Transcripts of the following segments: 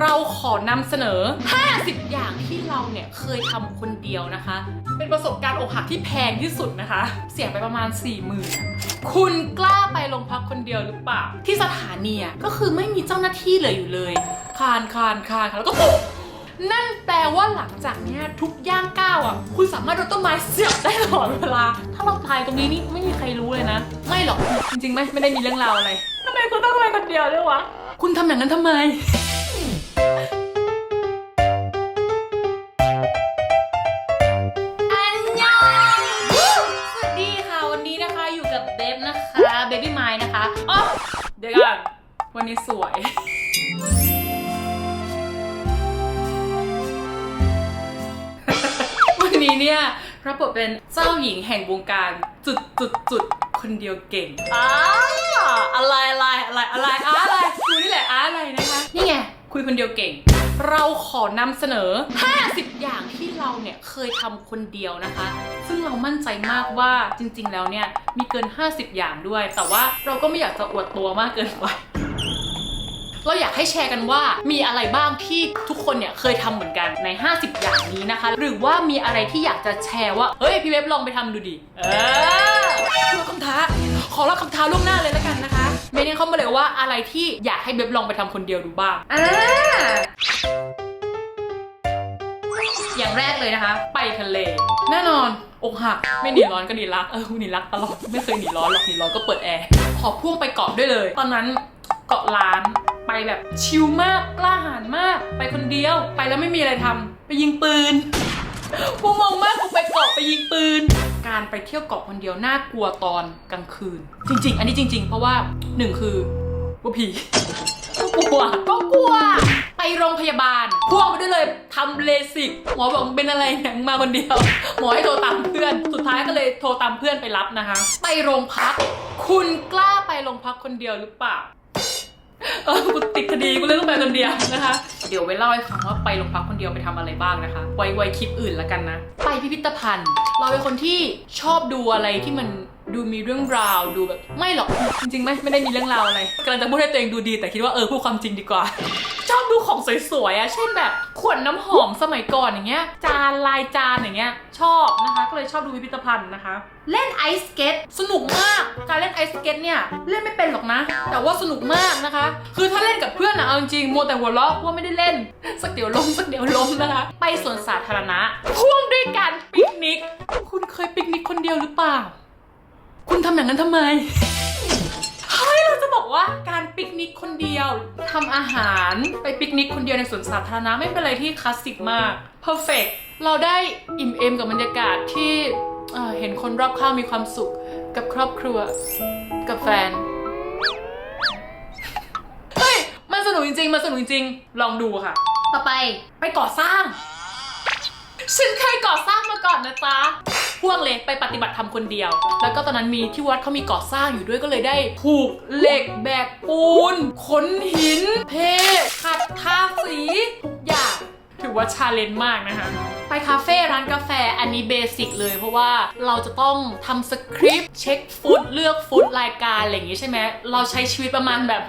เราขอนำเสนอ 50 อย่างที่เราเนี่ยเคยทำคนเดียวนะคะ เป็นประสบการณ์อกหักที่แพงที่สุดนะคะ เสียไปประมาณ 4 0,000ื่นคุณกล้าไปโรงพักคนเดียวหรือเปล่า ที่สถานีอะก็คือไม่มีเจ้าหน้าที่เหลืออยู่เลย คานคานคานคานแล้วก็โอ๊ะนั่นแปลว่าหลังจากเนี้ยทุกย่างก้าวอะ คุณสามารถโดนต้นไม้เสียบได้ตลอดเวลา ถ้าเราตายตรงนี้นี่ไม่มีใครรู้เลยนะ ไม่หรอก จริงๆไม่ไม่ได้มีเรื่องราวอะไรทำไมคุณต้องไปคนเดียวด้วยวะ คุณทำอย่างนั้นทำไม อันยอง สวัสดีค่ะ วันนี้นะคะอยู่กับเบฟนะคะเบบี้ไมล์นะคะอ๋อเดี๋ยวก่อนวันนี้สวย วันนี้เนี่ยรับบทเป็นเจ้าหญิงแห่งวงการจุดจุดจุดคนเดียวเก่งอ้าอะไรอะไรอะไรอะไรอะอะไรดูนี่แหละอะอะไรนะคะ นี่ไง คุยคนเดียวเก่ง เราขอนำเสนอ 50 อย่างที่เราเนี่ยเคยทำคนเดียวนะคะ ซึ่งเรามั่นใจมากว่าจริง ๆ แล้วเนี่ยมีเกิน 50 อย่างด้วย แต่ว่าเราก็ไม่อยากจะอวดตัวมากเกินไปเราอยากให้แชร์กันว่ามีอะไรบ้างที่ทุกคนเนี่ยเคยทำเหมือนกันใน 50 อย่างนี้นะคะ หรือว่ามีอะไรที่อยากจะแชร์ว่าเฮ้ยพี่เว็บลองไปทำดูดิ เออรับคำท้า ขอรับคำท้าล่วงหน้าเลยแล้วกันนะคะ เมนเข้ามาเลยว่าอะไรที่อยากให้เว็บลองไปทำคนเดียวดูบ้างอ่าอย่างแรกเลยนะคะ ไปทะเล แน่นอนอกหักไม่หนีร้อนก็หนีรักเออหนีรักตลอดไม่เคยหนีร้อนหรอกหนีร้อนก็เปิดแอร์ขอพ่วงไปเกาะด้วยเลย ตอนนั้นเกาะล้านไปแบบชิลมากกล้าหาญมาก ไปคนเดียว ไปแล้วไม่มีอะไรทำไปยิงปืน กูมองมากกูไปเกาะไปยิงปืน การไปเที่ยวเกาะคนเดียวน่ากลัวตอนกลางคืน จริง ๆ อันนี้จริง ๆ เพราะว่าหนึ่งคือว่าผีก็กลัวก็กลัว ไปโรงพยาบาลพ่วงไปด้วยเลยทำเลสิกหมอบอกเป็นอะไรเนี่ยมาคนเดียว หมอให้โทรตามเพื่อน สุดท้ายก็เลยโทรตามเพื่อนไปรับนะคะ ไปโรงพัก คุณกล้าไปโรงพักคนเดียวหรือเปล่า เออกูติดคดีกูเลยต้องไปคนเดียวนะคะ เดี๋ยวไปเล่าให้ฟังว่าไปโรงพักคนเดียวไปทำอะไรบ้างนะคะ ไว้ไว้คลิปอื่นแล้วกันนะ ไปพิพิธภัณฑ์ เราเป็นคนที่ชอบดูอะไรที่มัน ดูมีเรื่องราวดูแบบ ไม่หรอกจริงๆไม่ไม่ได้มีเรื่องราวอะไรกำลังจะพูดให้ตัวเองดูดีแต่คิดว่าเออพูดความจริงดีกว่า ชอบดูของสวยๆอะเช่นแบบขวดน้ำหอมสมัยก่อนอย่างเงี้ย จานลายจานอย่างเงี้ย ชอบนะคะ ก็เลยชอบดูพิพิธภัณฑ์นะคะ เล่นไอสเก็ตสนุกมากการเล่นไอสเก็ตเนี่ยเล่นไม่เป็นหรอกนะ แต่ว่าสนุกมากนะคะ คือถ้าเล่นกับเพื่อนอะเอาจริงๆมัวแต่หัวเราะเพราะว่าไม่ได้เล่น สักเดี๋ยวล้มสักเดี๋ยวล้มนะคะไปสวนสาธารณะพ่วงด้วยการปิกนิก คุณเคยปิกนิกคนเดียวหรือเปล่า คุณทำอย่างนั้นทำไม เฮ้ย เราจะบอกว่าการปิกนิกคนเดียวทำอาหารไปปิกนิกคนเดียวในสวนสาธารณะไม่เป็นอะไรที่คลาสสิกมาก perfect เราได้อิ่มเอมกับบรรยากาศที่เอ่อเห็นคนรอบข้างมีความสุขกับครอบครัว กับแฟน เฮ้ย มันสนุกจริงๆ มันสนุกจริงๆ ลองดูค่ะ ต่อไปไปก่อสร้าง ฉันเคยก่อสร้างมาก่อนนะจ๊ะ พ่วงเลยไปปฏิบัติธรรมคนเดียว แล้วก็ตอนนั้นมีที่วัดเขามีก่อสร้างอยู่ด้วยก็เลยได้ผูกเหล็กแบกปูนขนหินเทขัดทาสีทุกอย่างถือว่าชาเลนจ์มากนะคะ ไปคาเฟ่ร้านกาแฟอันนี้เบสิกเลย เพราะว่าเราจะต้องทำสคริปต์เช็คฟุตเลือกฟุตรายการอะไรอย่างงี้ใช่ไหมเราใช้ชีวิตประมาณแบบ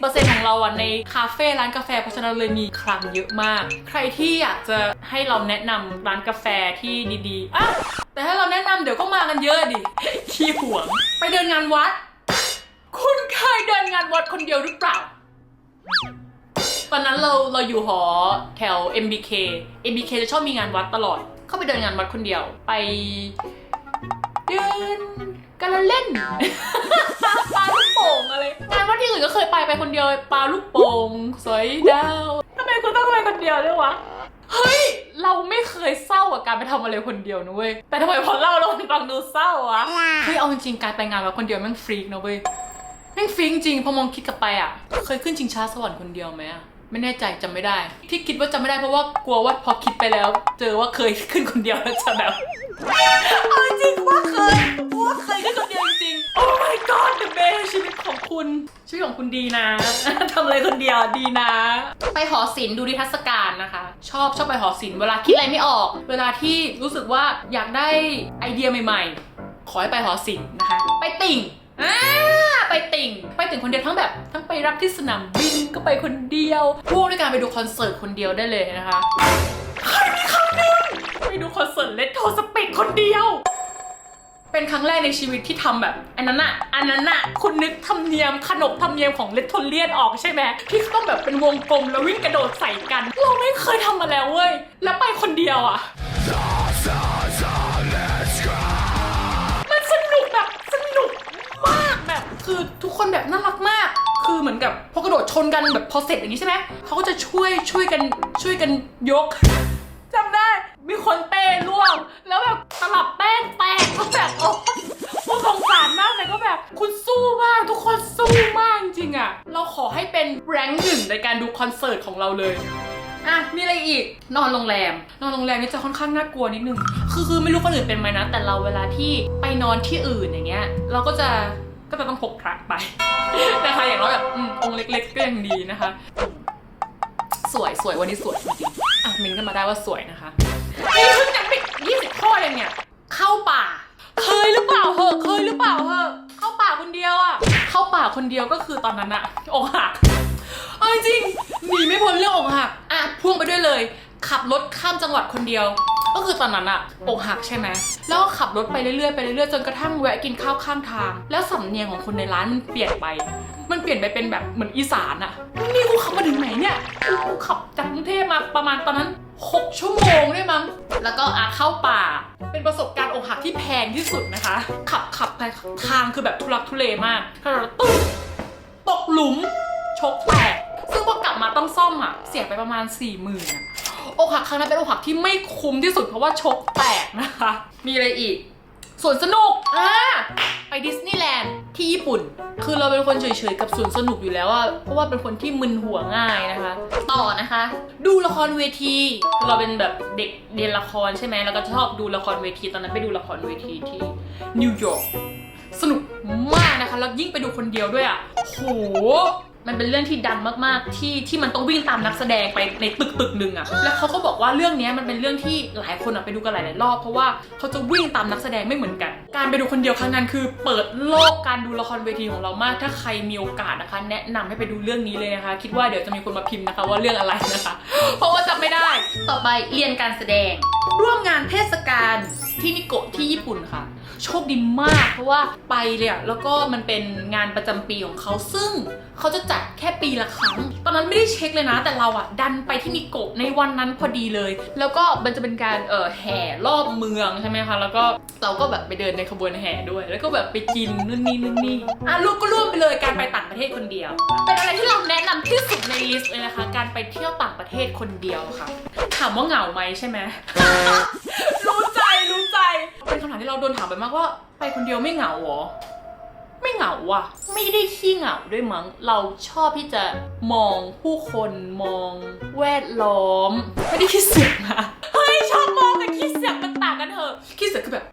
80%ของเราอะในคาเฟ่ร้านกาแฟเพราะฉะนั้นเลยมีคลังเยอะมาก ใครที่อยากจะให้เราแนะนำร้านกาแฟที่ดีๆอะแต่ถ้าเราแนะนำเดี๋ยวก็มากันเยอะดิขี้หวง ไปเดินงานวัด คุณเคยเดินงานวัดคนเดียวหรือเปล่า ตอนนั้นเราเราอยู่หอแถว MBK MBK จะชอบมีงานวัดตลอด เข้าไปเดินงานวัดคนเดียว ไปเดินกันละเล่นปาลูกโป่งอะไรงานวัดที่อื่นก็เคยไปไปคนเดียวปาลูกโป่งสอยดาวทำไมคุณต้องไปคนเดียวด้วยวะเฮ้ยเราไม่เคยเศร้ากับการไปทำอะไรคนเดียวนะเว้ยแต่ทำไมพอเล่าแล้วมันฟังดูเศร้าวะเฮ้ยเอาจริงๆการไปงานวัดคนเดียวแม่งฟรีกนะเว้ยแม่งฟรีจริงๆพอมองคิดกลับไปอะ เคยขึ้นชิงช้าสวรรค์คนเดียวไหมอะ ไม่แน่ใจจำไม่ได้ ที่คิดว่าจำไม่ได้เพราะว่ากลัวว่าพอคิดไปแล้ว เจอว่าเคยขึ้นคนเดียวแล้วจะแบบเอาจริงว่าเคยว่าเคยขึ้นคนเดียวจริงโอ้ my god the best ชีวิตของคุณชีวิตของคุณดีนะ ทำอะไรคนเดียวดีนะ ไปหอศิลป์ดูนิทรรศการนะคะ ชอบชอบไปหอศิลป์เวลาคิดอะไรไม่ออก เวลาที่รู้สึกว่าอยากได้ไอเดียใหม่ ๆ ขอให้ไปหอศิลป์นะคะ ไปติ่ง อ่าไปติ่ง ไปติ่งคนเดียวทั้งแบบทั้งไปรับที่สนามบินก็ไปคนเดียวพ่วงด้วยการไปดูคอนเสิร์ตคนเดียวได้เลยนะคะเคยมีครั้งหนึงไปดูคอนเสิร์ตเลตโทสเปกคนเดียว เป็นครั้งแรกในชีวิตที่ทำแบบ อันนั้นอะอันนั้นอะคุณนึกธรรมเนียมขนบธรรมเนียมของเลตโทเลียนออกใช่ไหมที่ต้องแบบเป็นวงกลมแล้ววิ่งกระโดดใส่กัน เราไม่เคยทำมาแล้วเว้ยแล้วไปคนเดียวอะ คนแบบน่ารักมาก คือเหมือนกับพอกระโดดชนกันแบบพอเสร็จอย่างนี้ใช่ไหมเขาก็จะช่วยช่วยกันช่วยกันยก จำได้ มีคนเตะล่วง แล้วแบบตลับแป้งแตกก็แบบโอ้พวกสงสารมากแต่ก็แบบ คุณสู้มากทุกคนสู้มากจริงอะเราขอให้เป็นแรงหนึ่งในการดูคอนเสิร์ตของเราเลยอะมีอะไรอีก นอนโรงแรม นอนโรงแรมนี่จะค่อนข้างน่ากลัวนิดนึง คือคือไม่รู้คนอื่นเป็นไหมนะ แต่เราเวลาที่ไปนอนที่อื่นอย่างเงี้ย เราก็จะ ก็จะต้องพกพระไปนะคะอย่างน้อยแบบอองค์เล็ก ๆ ก็ยังดีนะคะ สวยสวยวันนี้สวยจริงๆอะมินกันมาได้ว่าสวยนะคะนี่เพิ่งยังไม่ยี่สิบข้อยังเนี่ย เข้าป่า เคยหรือเปล่าเหอะเคยหรือเปล่าเหอะเข้าป่าคนเดียวอะเข้าป่าคนเดียวก็คือตอนนั้นอะอกหักเอาจริงหนีไม่พ้นเรื่องอกหักอะพ่วงไปด้วยเลย ขับรถข้ามจังหวัดคนเดียว ก็คือตอนนั้นอะอกหักใช่ไหมแล้วก็ขับรถไปเรื่อยๆไปเรื่อยๆจนกระทั่งแวะกินข้าวข้างทาง แล้วสำเนียงของคนในร้านมันเปลี่ยนไป มันเปลี่ยนไปเป็นแบบเหมือนอีสานอะนี่กูขับมาถึงไหนเนี่ยกูกูขับจากกรุงเทพมาประมาณตอนนั้น6ชั่วโมงได้มั้ง แล้วก็อาเข้าป่า เป็นประสบการณ์อกหักที่แพงที่สุดนะคะ ขับขับไปทางคือแบบทุลักทุเลมากก็เราตุ๊บตกหลุม ชกแตก ซึ่งพอกลับมาต้องซ่อมอะเสียไปประมาณ4ี่หมื่นอะ อกหักครั้งนั้นเป็นอกหักที่ไม่คุ้มที่สุดเพราะว่าชกแตกนะคะ มีอะไรอีกสวนสนุกอ่าไปดิสนีย์แลนด์ที่ญี่ปุ่น คือเราเป็นคนเฉยๆกับสวนสนุกอยู่แล้วอะเพราะว่าเป็นคนที่มึนหัวง่ายนะคะ ต่อนะคะ ดูละครเวที เราเป็นแบบเด็กเรียนละครใช่ไหมแล้วก็ชอบดูละครเวทีตอนนั้นไปดูละครเวทีที่นิวยอร์กสนุกมากนะคะ แล้วยิ่งไปดูคนเดียวด้วยอะโห มันเป็นเรื่องที่ดังมากๆ ที่ที่มันต้องวิ่งตามนักแสดงไปในตึกตึกหนึ่งอะแล้วเขาก็บอกว่าเรื่องนี้มันเป็นเรื่องที่หลายคนอะไปดูกันหลายๆรอบเพราะว่าเขาจะวิ่งตามนักแสดงไม่เหมือนกัน การไปดูคนเดียวครั้งนั้นคือ เปิดโลกการดูละครเวทีของเรามาก ถ้าใครมีโอกาสนะคะ แนะนำให้ไปดูเรื่องนี้เลยนะคะ คิดว่าเดี๋ยวจะมีคนมาพิมพ์นะคะ ว่าเรื่องอะไรนะคะ เพราะว่าจำไม่ได้ ต่อไปเรียนการแสดง ร่วมงานเทศกาล ที่นิโกะที่ญี่ปุ่นค่ะ โชคดีมากเพราะว่าไปเลยอะแล้วก็มันเป็นงานประจำปีของเขาซึ่งเขาจะจัดแค่ปีละครั้ง ตอนนั้นไม่ได้เช็คเลยนะ แต่เราอะดันไปที่นิโกะในวันนั้นพอดีเลย แล้วก็มันจะเป็นการเออแห่รอบเมืองใช่ไหมคะแล้วก็เราก็แบบไปเดินในขบวนแห่ด้วย แล้วก็แบบไปกินนู่นนี่นู่นนี่อะร่วมก็ร่วมไปเลยการไปต่างประเทศคนเดียว เป็นอะไรที่เราแนะนำที่สุดในลิสต์เลยนะคะ การไปเที่ยวต่างประเทศคนเดียวค่ะถามว่าเหงาไหมใช่ไหม รู้ใจรู้ ใจ เป็นคำถามที่เราโดนถามไปมากว่าไปคนเดียวไม่เหงาเหรอ ไม่เหงาว่ะ ไม่ได้ขี้เหงาด้วยมั้ง เราชอบที่จะมองผู้คนมองแวดล้อม ไม่ได้คิดเสือกนะเฮ้ยชอบมองกับคิดเสือกมันต่างกันเถอะคิดเสือกคือแบบ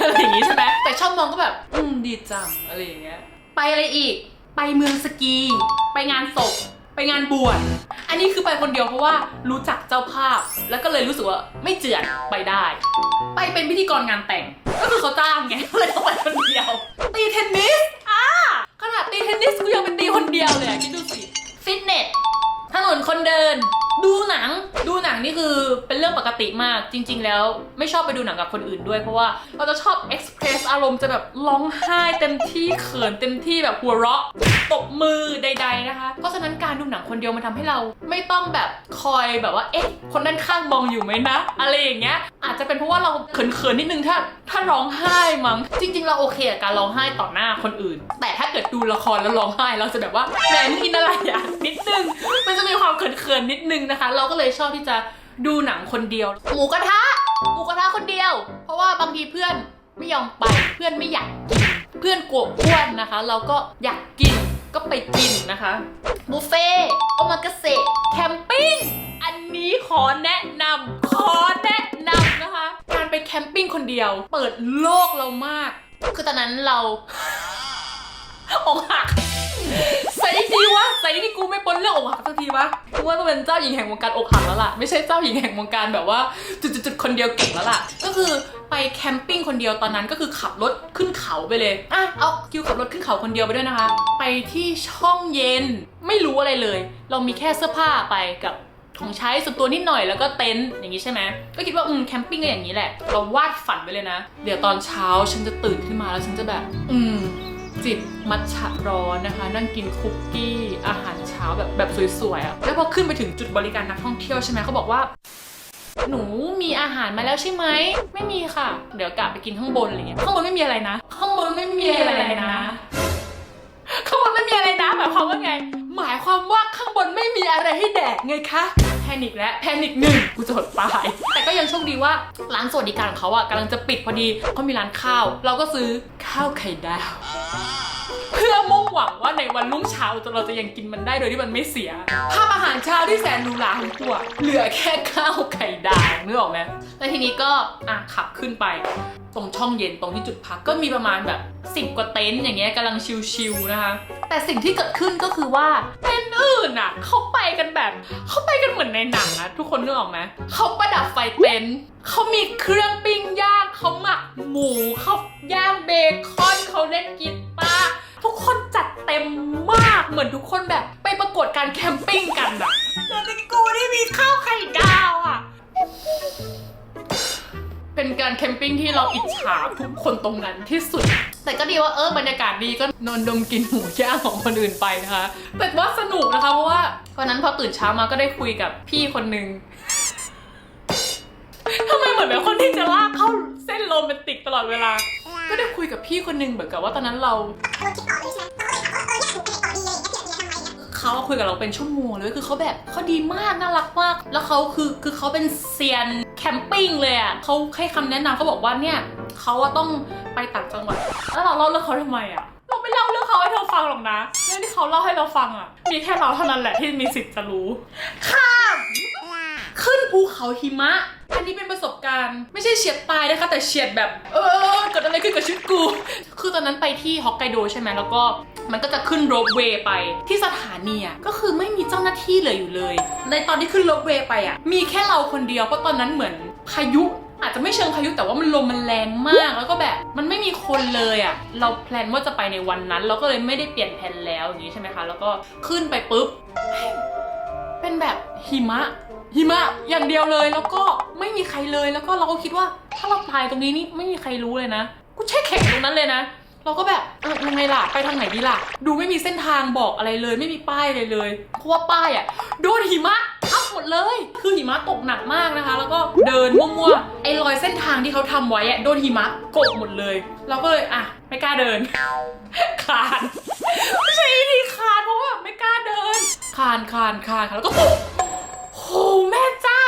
อะไรอย่างงี้ใช่ไหมแต่ชอบมองก็แบบ อืมดีจังอะไรอย่างเงี้ย ไปอะไรอีก ไปเมืองสกี ไปงานศพ ไปงานบวช อันนี้คือไปคนเดียวเพราะว่ารู้จักเจ้าภาพ แล้วก็เลยรู้สึกว่าไม่เจือนไปได้ ไปเป็นพิธีกรงานแต่ง ก็คือเขาจ้างไงก็เลยต้องไปคนเดียว ตีเทนนิส อ่าขนาดตีเทนนิสกูยังไปตีคนเดียวเลยอะคิดดูสิ ฟิตเนส ถนนคนเดิน ดูหนัง ดูหนังนี่คือเป็นเรื่องปกติมากจริง ๆ แล้วไม่ชอบไปดูหนังกับคนอื่นด้วยเพราะว่าเราจะชอบเอ็กซ์เพรสอารมณ์จะแบบร้องไห้เต็มที่เขินเต็มที่แบบหัวเราะตบมือใด ๆนะคะ เพราะฉะนั้นการดูหนังคนเดียวมันทำให้เราไม่ต้องแบบคอยแบบว่าเอ๊ะคนด้านข้างมองอยู่ไหมนะ อะไรอย่างเงี้ยอาจจะเป็นเพราะว่าเราเขินๆนิดนึงถ้า ถ้าร้องไห้มั้งจริง ๆ เราโอเคกับการร้องไห้ต่อหน้าคนอื่น แต่ถ้าเกิดดูละครแล้วร้องไห้เราจะแบบว่าแหมมึงอินอะไรอะนิดนึงมันจะมีความเขินๆนิดนึงนะคะ เราก็เลยชอบที่จะดูหนังคนเดียวหมูกระทะหมูกระทะคนเดียว เพราะว่าบางทีเพื่อนไม่ยอมไปเพื่อนไม่อยากกินเพื่อนกลัวอ้วนนะคะ เราก็อยากกินก็ไปกินนะคะบุฟเฟ่ต์โอมากาเสะแคมปิ้งอันนี้ขอแนะนำขอแน แคมปิ้งคนเดียว เปิดโลกเรามาก คือตอนนั้นเราอกหักใส่ดีวะใส่ที่กูไม่พ้นเรื่องอกหักสักทีวะกูว่าต้องเป็นเจ้าหญิงแห่งวงการอกหักแล้วล่ะ ไม่ใช่เจ้าหญิงแห่งวงการแบบว่า จุดๆๆคนเดียวเก่งแล้วล่ะ ก็คือไปแคมปิ้งคนเดียวตอนนั้นก็คือขับรถขึ้นเขาไปเลยอะเอาคิวขับรถขึ้นเขาคนเดียวไปด้วยนะคะ ไปที่ช่องเย็นไม่รู้อะไรเลย เรามีแค่เสื้อผ้าไปกับ ของใช้ส่วนตัวนิดหน่อยแล้วก็เต็นท์อย่างนี้ใช่ไหมก็คิดว่าอืมแคมปิ้งก็อย่างนี้แหละ เราวาดฝันไปเลยนะ เดี๋ยวตอนเช้าฉันจะตื่นขึ้นมาแล้วฉันจะแบบ อืมจิบมัทฉะร้อนนะคะ นั่งกินคุกกี้อาหารเช้าแบบแบบสวยๆอะแล้วพอขึ้นไปถึงจุดบริการนักท่องเที่ยวใช่ไหมเขาบอกว่า หนูมีอาหารมาแล้วใช่ไหมไม่มีค่ะ เดี๋ยวกลับไปกินข้างบนอะไรเงี้ยข้างบนไม่มีอะไรนะ ข้างบนไม่มีอะไรนะข้างบนไม่มีอะไรนะหมายความว่าไง หมายความว่าข้างบนไม่มีอะไรให้แดกไงคะ แพนิคและแพนิคหนึ่งกูจะหดตาย แต่ก็ยังโชคดีว่าร้านสวัสดิการของเขาอะกำลังจะปิดพอดีเขามีร้านข้าว เราก็ซื้อข้าวไข่ดาว พื่อมุ่งหวังว่าในวันรุ่งเช้าเราจะยังกินมันได้โดยที่มันไม่เสีย ภาพอาหารเช้าที่แสนหรูหราของกูอะเหลือแค่ข้าวไข่ดาวนึกออกไหมแล้วทีนี้ก็อะขับขึ้นไป ตรงช่องเย็นตรงที่จุดพักก็มีประมาณแบบสิบกว่าเต็นท์อย่างเงี้ยกำลังชิลๆนะคะ แต่สิ่งที่เกิดขึ้นก็คือว่าเต็นท์อื่นอะเขาไปกันแบบเขาไปกันเหมือนในหนังอะทุกคนนึกออกไหมเขาประดับไฟเต็นท์เขามีเครื่องปิ้งย่างเขาหมักหมูเขาย่างเบคอนเขาเล่นกีตาร์ ทุกคนจัดเต็มมากเหมือนทุกคนแบบไปประกวดการแคมปิ้งกันอะแต่ในกูที่มีข้าวไข่ดาวอะเป็นการแคมปิ้งที่เราอิจฉาทุกคนตรงนั้นที่สุด แต่ก็ดีว่าเออบรรยากาศดีก็นอนดมกินหมูย่างของคนอื่นไปนะคะแต่ว่าสนุกนะคะเพราะว่าวันนั้นพอตื่นเช้ามาก็ได้คุยกับพี่คนหนึ่งทำไมเหมือนแบบคนที่จะลากเข้าเส้นโรแมนติกตลอดเวลา ก็ได้คุยกับพี่คนหนึ่งเหมือนกับว่าตอนนั้นเราเขาคุยกับเราเป็นชั่วโมงเลยคือเขาแบบเขาดีมากน่ารักมาก แล้วเขาคือคือเขาเป็นเซียนแคมปิ้งเลยอะเขาให้คำแนะนำเขาบอกว่าเนี่ยเขาอะต้องไปต่างจังหวัด แล้วเราเล่าเรื่องเขาทำไมอะเราไม่เล่าเรื่องเขาให้เธอฟังหรอกนะเรื่องที่เขาเล่าให้เราฟังอะมีแค่เราเท่านั้นแหละที่มีสิทธิ์จะรู้ข้าม ขึ้นภูเขาหิมะ อันนี้เป็นประสบการณ์ ไม่ใช่เฉียดตายนะคะ แต่เฉียดแบบ เออเกิดอะไรขึ้นกับชีวิตกู คือตอนนั้นไปที่ฮอกไกโดใช่ไหมแล้วก็มันก็จะขึ้นโรปเวย์ไปที่สถานีอะก็คือไม่มีเจ้าหน้าที่เลยอยู่เลย ในตอนที่ขึ้นโรปเวย์ไปอะมีแค่เราคนเดียวเพราะตอนนั้นเหมือนพายุอาจจะไม่เชิงพายุแต่ว่ามันลมมันแรงมากแล้วก็แบบมันไม่มีคนเลยอะเราแพลนว่าจะไปในวันนั้น เราก็เลยไม่ได้เปลี่ยนแผนแล้วอย่างนี้ใช่ไหมคะ แล้วก็ขึ้นไปปุ๊บ เป็นแบบหิมะ หิมะอย่างเดียวเลยแล้วก็ไม่มีใครเลยแล้วก็เราก็คิดว่า ถ้าเราตายตรงนี้นี่ไม่มีใครรู้เลยนะ กูแช่แข็งตรงนั้นเลยนะ เราก็แบบเออยังไงล่ะ ไปทางไหนดีล่ะ ดูไม่มีเส้นทางบอกอะไรเลย ไม่มีป้ายเลยเลยเพราะว่าป้ายอะโดนหิมะทับหมดเลย คือหิมะตกหนักมากนะคะ แล้วก็เดินมั่วๆไอ้รอยเส้นทางที่เขาทำไว้อะโดนหิมะกบหมดเลย เราก็เลยอะไม่กล้าเดินคานไม่ใช่วิธีคานเพราะว่าไม่กล้าเดินคานคานคานแล้วก็ตกโหแม่เจ้า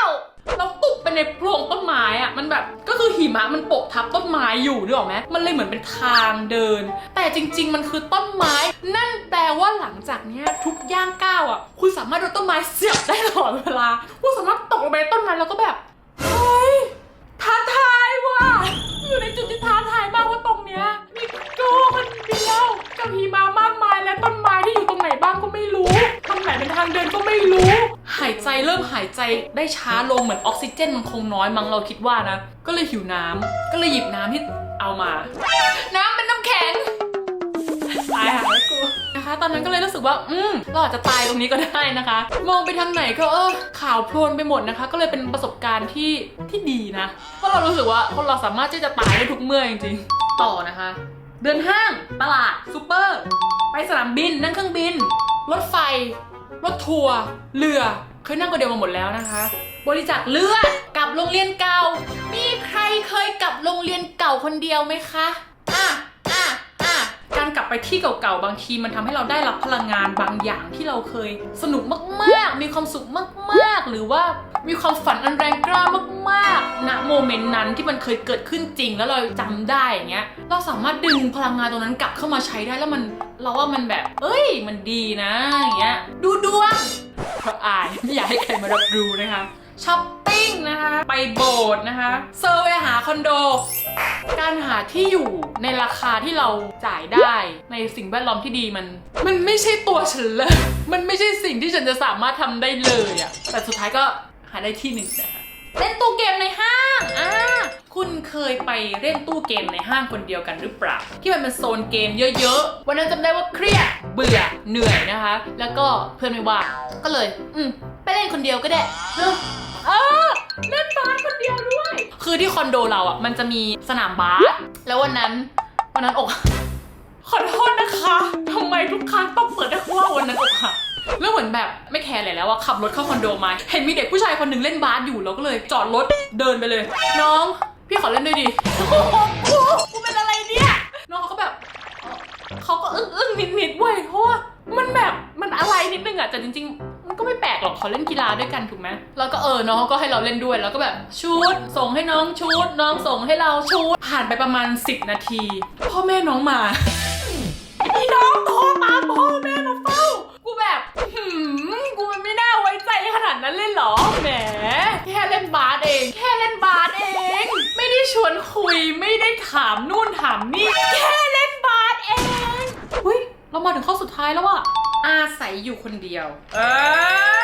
เราตกไป ในโพรงต้นไม้อะมันแบบก็คือหิมะมันโปะทับต้นไม้อยู่นึกออกไหมมันเลยเหมือนเป็นทางเดิน แต่จริง ๆ มันคือต้นไม้ นั่นแปลว่าหลังจากเนี้ยทุกย่างก้าวอะคุณสามารถโดนต้นไม้เสียบได้ตลอดเวลาคุณสามารถตกลงไปในต้นไม้แล้วก็แบบเฮ้ยท้าทายว่ะอยู่ในจุดที่ท้าทายมากว่าตรงเนี้ยมีโก้คนเดียว กับหิมะมากมายและต้นไม้ที่อยู่ตรงไหนบ้างก็ไม่รู้ทางไหนเป็นทางเดินก็ไม่รู้ หายใจเริ่มหายใจได้ช้าลงเหมือนออกซิเจนมันคงน้อยมั้งเราคิดว่านะ ก็เลยหิวน้ำก็เลยหยิบน้ำที่เอามา น้ำเป็นน้ำแข็งตายหาแล้วกูนะคะตอนนั้นก็เลยรู้สึกว่า อืมเราอาจจะตายตรงนี้ก็ได้นะคะ มองไปทางไหนก็เออข่าวโพลนไปหมดนะคะ ก็เลยเป็นประสบการณ์ที่ที่ดีนะเพราะเรารู้สึกว่าคนเราสามารถที่จะตายได้ทุกเมื่อจริงๆ ต่อนะคะ เดินห้าง ตลาดซูเปอร์ ไปสนามบิน นั่งเครื่องบิน รถไฟ รถทัวร์ เรือ เคยนั่งคนเดียวมาหมดแล้วนะคะ บริจาคเลือด กลับโรงเรียนเก่า มีใครเคยกลับโรงเรียนเก่าคนเดียวไหมคะ อะอะอะ การกลับไปที่เก่าๆ บางทีมันทำให้เราได้รับพลังงานบางอย่างที่เราเคยสนุกมากๆ มีความสุขมากๆ หรือว่ามีความฝันอันแรงกล้ามากๆณโมเมนต์นั้นที่มันเคยเกิดขึ้นจริงแล้วเราจำได้อย่างเงี้ย เราสามารถดึงพลังงานตรงนั้นกลับเข้ามาใช้ได้แล้วมันเราว่ามันแบบ เอ้ย มันดีนะอย่างเงี้ย ดูดวงเพราะอายไม่อยากให้ใครมารับรู้นะคะชอป ปิ้งนะคะ ไปโบสถ์นะคะ เซอร์เวหาคอนโด การหาที่อยู่ในราคาที่เราจ่ายได้ในสิ่งแวดล้อมที่ดีมัน มันไม่ใช่ตัวฉันเลย มันไม่ใช่สิ่งที่ฉันจะสามารถทำได้เลยอะแต่สุดท้ายก็หาได้ที่หนึ่งนะคะเล่นตู้เกมในห้างอ่าคุณเคยไปเล่นตู้เกมในห้างคนเดียวกันหรือเปล่า ที่มันเป็นโซนเกมเยอะๆ วันนั้นจำได้ว่าเครียด เบื่อ เหนื่อยนะคะ แล้วก็เพื่อนไม่ว่างก็เลย อืมไปเล่นคนเดียวก็ได้เออ เออเล่นบาสคนเดียวด้วย คือที่คอนโดเราอะ มันจะมีสนามบาสแล้ววันนั้น วันนั้นอกขอโทษนะคะทำไมทุกครั้งต้องเปิดได้ว่าวันนั้นอกหักแล้วเหมือนแบบไม่แคร์อะไรแล้วว่าขับรถเข้าคอนโดมา เห็นมีเด็กผู้ชายคนหนึ่งเล่นบาสอยู่เราก็เลยจอดรถเดินไปเลย น้อง พี่ขอเล่นด้วยดิ กหรอกเขาเล่นกีฬาด้วยกันถูกไหมแล้วก็เออน้องก็ให้เราเล่นด้วย แล้วก็แบบชุด ส่งให้น้องชุด น้องส่งให้เราชุด ผ่านไปประมาณ 10 นาที พ่อแม่น้องมาพี่น้องโทรตามพ่อแม่มาเฝ้า กูแบบหืมกูมันไม่น่าไว้ใจขนาดนั้นเลยเหรอ แหม แค่เล่นบาสเอง แค่เล่นบาสเอง ไม่ได้ชวนคุย ไม่ได้ถามนู่นถามนี่ แค่เล่นบาสเองอุ้ย เรามาถึงข้อสุดท้ายแล้วอะอาศัยอยู่คนเดียว เออ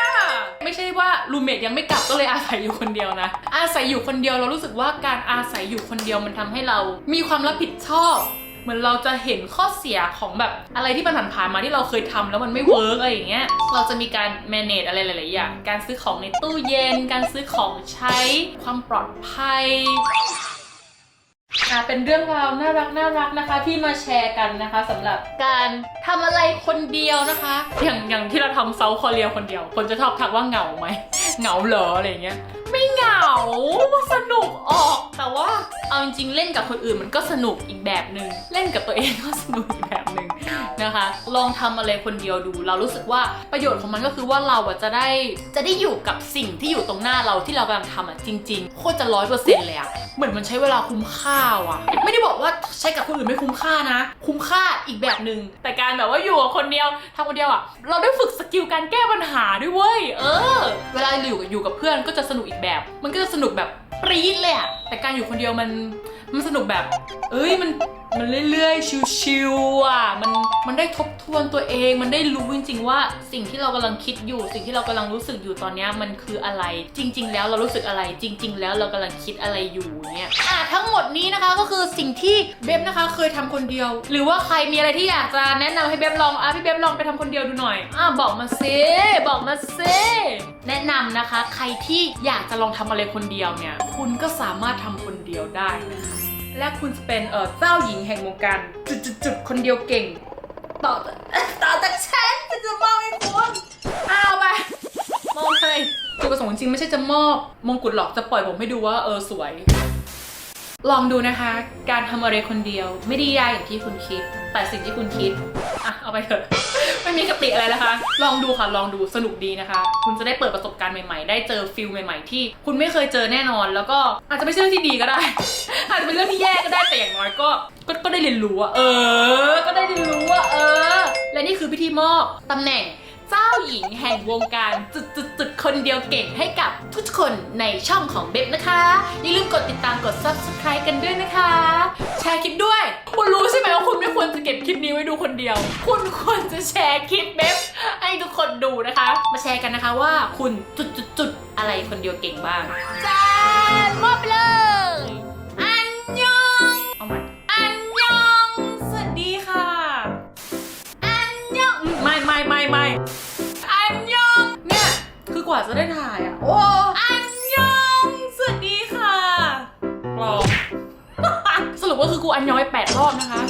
ไม่ใช่ว่ารูเมทยังไม่กลับก็เลยอาศัยอยู่คนเดียวนะ อาศัยอยู่คนเดียวเรารู้สึกว่าการอาศัยอยู่คนเดียวมันทำให้เรา มีความรับผิดชอบเหมือนเราจะเห็นข้อเสียของแบบอะไรที่มันผ่านๆมาที่เราเคยทำแล้วมันไม่เวิร์กอะไรอย่างเงี้ย เราจะมีการ manage อะไรหลาย ๆ อย่าง การซื้อของในตู้เย็น การซื้อของใช้ ความปลอดภัย อะเป็นเรื่องราวน่ารักน่ารักนะคะ ที่มาแชร์กันนะคะสำหรับการทำอะไรคนเดียวนะคะ อย่างอย่างที่เราทำเซาคอเรียคนเดียว คนจะชอบทักว่าเหงาไหม เหงาเหรออะไรอย่างเงี้ย ไม่เหงา เอาจริงๆ เล่นกับคนอื่นมันก็สนุกอีกแบบหนึ่งเล่นกับตัวเองก็สนุกอีกแบบหนึ่งนะคะ ลองทำอะไรคนเดียวดู เรารู้สึกว่าประโยชน์ของมันก็คือว่าเราอะจะได้จะได้อยู่กับสิ่งที่อยู่ตรงหน้าเราที่เรากำลังทำอะจริงๆโคตรจะร้อยเปอร์เซ็นต์เลยอะเหมือนมันใช้เวลาคุ้มค่าว่ะ ไม่ได้บอกว่าใช้กับคนอื่นไม่คุ้มค่านะ คุ้มค่าอีกแบบหนึ่งแต่การแบบว่าอยู่กับคนเดียวทำคนเดียวอะเราได้ฝึกสกิลการแก้ปัญหาด้วยเว้ยเออ เวลาอยู่กับอยู่กับเพื่อนก็จะสนุกอีกแบบ มันก็จะสนุกแบบ ปรี๊ดเลยอะแต่การอยู่คนเดียวมันมันสนุกแบบ เอ้ยมันมันเรื่อยๆ ชิวๆอะ มันมันได้ทบทวนตัวเอง มันได้รู้จริงๆ ว่าสิ่งที่เรากำลังคิดอยู่ สิ่งที่เรากำลังรู้สึกอยู่ตอนนี้มันคืออะไร จริง ๆ แล้วเรารู้สึกอะไร จริง ๆ แล้วเรากำลังคิดอะไรอยู่เนี่ยอะทั้งหมดนี้นะคะก็คือสิ่งที่เบบนะคะเคยทำคนเดียว หรือว่าใครมีอะไรที่อยากจะแนะนำให้เบบลองอะพี่เบบลองไปทำคนเดียวดูหน่อยอะบอกมาซิบอกมาซิแนะนำนะคะ ใครที่อยากจะลองทำอะไรคนเดียวเนี่ย คุณก็สามารถทำคนเดียวได้นะคะ และคุณจะเป็นเออเจ้าหญิงแห่งวงการจุดจุดจุดๆๆคนเดียวเก่ง ต่อต่อจากฉันฉันจะมอบให้คุณเอาไปมอบให้จุดประสงค์จริงๆไม่ใช่จะมอบมงกุฎหรอกจะปล่อยผมให้ดูว่าเออสวย ลองดูนะคะ การทำอะไรคนเดียว ไม่ได้ยากอย่างที่คุณคิด แต่สิ่งที่คุณคิด อะ เอาไปเถอะ ไม่มีกติอะไรนะคะ ลองดูค่ะลองดูสนุกดีนะคะ คุณจะได้เปิดประสบการณ์ใหม่ๆ ได้เจอฟิลใหม่ ๆ ที่คุณไม่เคยเจอแน่นอน แล้วก็อาจจะไม่ใช่เรื่องที่ดีก็ได้ อาจจะเป็นเรื่องที่แย่ก็ได้แต่อย่างน้อยก็ ก็ก็ได้เรียนรู้อะเออ ก็ได้เรียนรู้อะเออ และนี่คือพิธีมอบตำแหน่งเจ้าหญิงแห่งวงการจุดจุดจุดๆ ๆ คนเดียวเก่งให้กับทุกคนในช่องของเบบนะคะ อย่าลืมกดติดตามกด subscribe กันด้วยนะคะ คลิปนี้ไว้ดูคนเดียว คุณควรจะแชร์คลิปเบบให้ทุกคนดูนะคะ มาแชร์กันนะคะว่าคุณจุดจุดจุดๆๆอะไรคนเดียวเก่งบ้างจ้ามอบไปเลย อันยองเอาใหม่อันยองสวัสดีค่ะ อันยองอืมไม่ไม่ไม่ไม่อันยองเนี่ยคือกว่าจะได้ถ่ายอะโอ้อันยองสวัสดีค่ะปลอมสรุปว่าคือกูอันยองไปแปดรอบนะคะ